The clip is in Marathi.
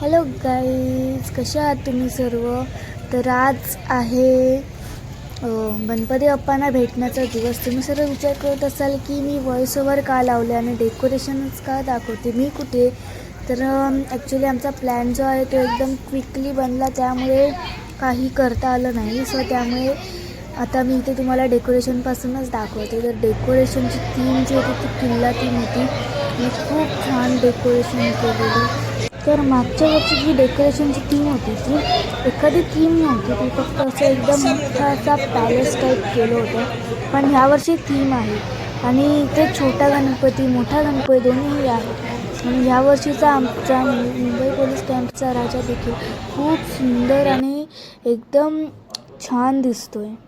हॅलो गाईज कशा आहात तुम्ही सर्व? तर आज आहे गणपती बाप्पांना भेटण्याचा दिवस. तुम्ही सर्व विचार करत असाल की मी व्हॉइस ओव्हर का लावले आणि डेकोरेशनच का दाखवते? मी कुठे? तर ॲक्च्युली आमचा प्लॅन जो आहे तो एकदम क्विकली बनला. त्यामुळे काही करता आलं नाही. सो त्यामुळे आता मी इथे तुम्हाला डेकोरेशनपासूनच दाखवते. तर डेकोरेशनची थीम जी होती ती किल्ला थीम होती. मी खूप छान डेकोरेशन केलेली. तर मागच्या वर्षी जी डेकोरेशनची थीम होती ती एखादी थीम नव्हती. ती फक्त असं एकदम मोठा असा पॅलेस टाईप केलं होतं. पण ह्यावर्षी थीम आहे. आणि इथे छोटा गणपती मोठा गणपती दोन्हीही आहे. आणि ह्या वर्षीचा आमचा मुंबई पोलीस कॅम्पचा राजा देखील खूप सुंदर आणि एकदम छान दिसतो आहे